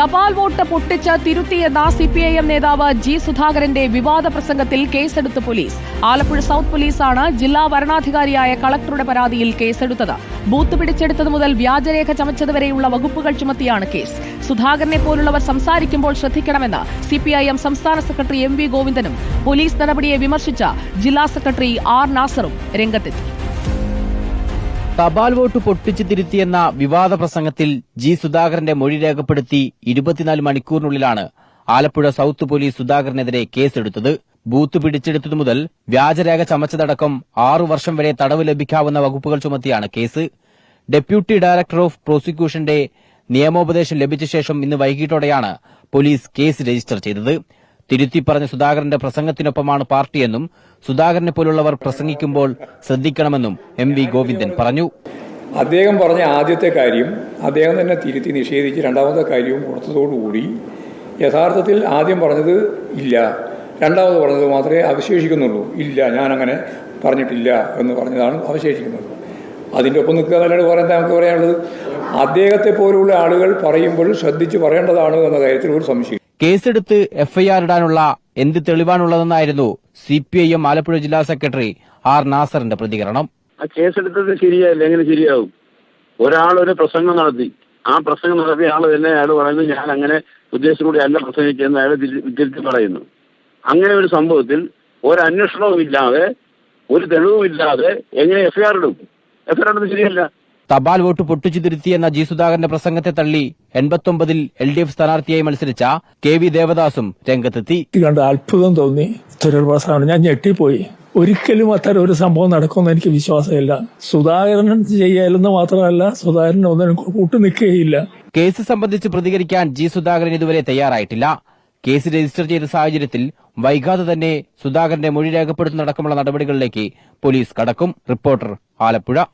തപാൽ വോട്ട് പൊട്ടിച്ച് തിരുത്തിയെന്ന സിപിഐഎം നേതാവ് ജി സുധാകരന്റെ വിവാദ പ്രസംഗത്തിൽ കേസെടുത്ത് പോലീസ്. ആലപ്പുഴ സൌത്ത് പോലീസാണ് ജില്ലാ വരണാധികാരിയായ കളക്ടറുടെ പരാതിയിൽ കേസെടുത്തത്. ബൂത്ത് പിടിച്ചെടുത്തത് മുതൽ വ്യാജരേഖ ചമച്ചതുവരെയുള്ള വകുപ്പുകൾ ചുമത്തിയാണ് കേസ്. സുധാകരനെ പോലുള്ളവർ സംസാരിക്കുമ്പോൾ ശ്രദ്ധിക്കണമെന്ന് സിപിഐഎം സംസ്ഥാന സെക്രട്ടറി എം വി ഗോവിന്ദനും പോലീസ് നടപടിയെ വിമർശിച്ച ജില്ലാ സെക്രട്ടറി ആർ നാസറും രംഗത്തെത്തി. തപാൽ വോട്ട് പൊട്ടിച്ചു തിരുത്തിയെന്ന വിവാദ പ്രസംഗത്തിൽ ജി സുധാകരന്റെ മൊഴി രേഖപ്പെടുത്തി ഇരുപത്തിനാല് മണിക്കൂറിനുള്ളിലാണ് ആലപ്പുഴ സൌത്ത് പോലീസ് സുധാകരനെതിരെ കേസെടുത്തത്. ബൂത്ത് പിടിച്ചെടുത്തതു മുതൽ വ്യാജരേഖ ചമച്ചതടക്കം ആറു വർഷം വരെ തടവ് ലഭിക്കാവുന്ന വകുപ്പുകൾ ചുമത്തിയാണ് കേസ്. ഡെപ്യൂട്ടി ഡയറക്ടർ ഓഫ് പ്രോസിക്യൂഷന്റെ നിയമോപദേശം ലഭിച്ച ശേഷം ഇന്ന് വൈകിട്ടോടെയാണ് പോലീസ് കേസ് രജിസ്റ്റർ ചെയ്തത്. തിരുത്തി പറഞ്ഞ സുധാകരന്റെ പ്രസംഗത്തിനൊപ്പമാണ് പാർട്ടിയെന്നും സുധാകരനെ പോലുള്ളവർ പ്രസംഗിക്കുമ്പോൾ ശ്രദ്ധിക്കണമെന്നും എം വി ഗോവിന്ദൻ പറഞ്ഞു. അദ്ദേഹം പറഞ്ഞ ആദ്യത്തെ കാര്യം അദ്ദേഹം തന്നെ തിരുത്തി നിഷേധിച്ച് രണ്ടാമത്തെ കാര്യവും കൊടുത്തതോടുകൂടി യഥാർത്ഥത്തിൽ ആദ്യം പറഞ്ഞത് ഇല്ല. രണ്ടാമത് പറഞ്ഞത് മാത്രമേ അവശേഷിക്കുന്നുള്ളൂ. ഇല്ല ഞാനങ്ങനെ പറഞ്ഞിട്ടില്ല എന്ന് പറഞ്ഞതാണ് അവശേഷിക്കുന്നത്. അതിന്റെ ഒപ്പം നിൽക്കുക എന്നല്ലാണ്ട് പറയാൻ നമുക്ക് പറയാനുള്ളത്? അദ്ദേഹത്തെ പോലുള്ള ആളുകൾ പറയുമ്പോൾ ശ്രദ്ധിച്ച് പറയേണ്ടതാണ് എന്ന കാര്യത്തിൽ ഒരു സംശയം കേസെടുത്ത് എഫ്ഐആർ ഇടാനുള്ള എന്ത് തെളിവാണുള്ളതെന്നായിരുന്നു C P I M Alappuzha ജില്ലാ സെക്രട്ടറി ആർ നാസറിന്റെ പ്രതികരണം. ആ കേസെടുത്തത് ശരിയായില്ല. എങ്ങനെ ശരിയാവും? ഒരാൾ ഒരു പ്രസംഗം നടത്തി. ആ പ്രസംഗം നടത്തിയ ആൾ തന്നെ അയാൾ പറയുന്നു ഞാൻ അങ്ങനെ ഉദ്ദേശം കൂടി അല്ല പ്രസംഗിക്കുന്ന അയാൾ തിരി- തിരുത്തി പറയുന്നു. അങ്ങനെ ഒരു സംഭവത്തിൽ ഒരു ഇല്ലാതെ ഒരു തെളിവും ഇല്ലാതെ എങ്ങനെ എഫ്ഐആർ ഇടും? എഫ്ഐആർ ഇടുന്നത് ശരിയല്ല. തപാൽ വോട്ട് പൊട്ടിച്ചു തിരുത്തിയെന്ന ജി സുധാകരന്റെ പ്രസംഗത്തെ തള്ളി എൺപത്തൊമ്പതിൽ എൽ ഡി എഫ് സ്ഥാനാർത്ഥിയായി മത്സരിച്ച കെ വി ദേവദാസും രംഗത്തെത്തി. കണ്ട് അത്ഭുതം തോന്നി. പ്രസ്താവന ഞാൻ ഞെട്ടിപ്പോയി. ഒരിക്കലും അത്തരം ഒരു സംഭവം നടക്കുമെന്ന് എനിക്ക് വിശ്വാസമില്ല. സുധാകരൻ ചെയ്യാലെന്ന് മാത്രമല്ല സുധാകരൻ ഒന്നിനും കൂട്ടു നിൽക്കുകയില്ല. കേസ് സംബന്ധിച്ച് പ്രതികരിക്കാൻ ജി സുധാകരൻ ഇതുവരെ തയ്യാറായിട്ടില്ല. കേസ് രജിസ്റ്റർ ചെയ്ത സാഹചര്യത്തിൽ വൈകാതെ തന്നെ സുധാകരന്റെ മൊഴി രേഖപ്പെടുത്തുന്നതടക്കമുള്ള നടപടികളിലേക്ക് പോലീസ് കടക്കും. റിപ്പോർട്ടർ ആലപ്പുഴ.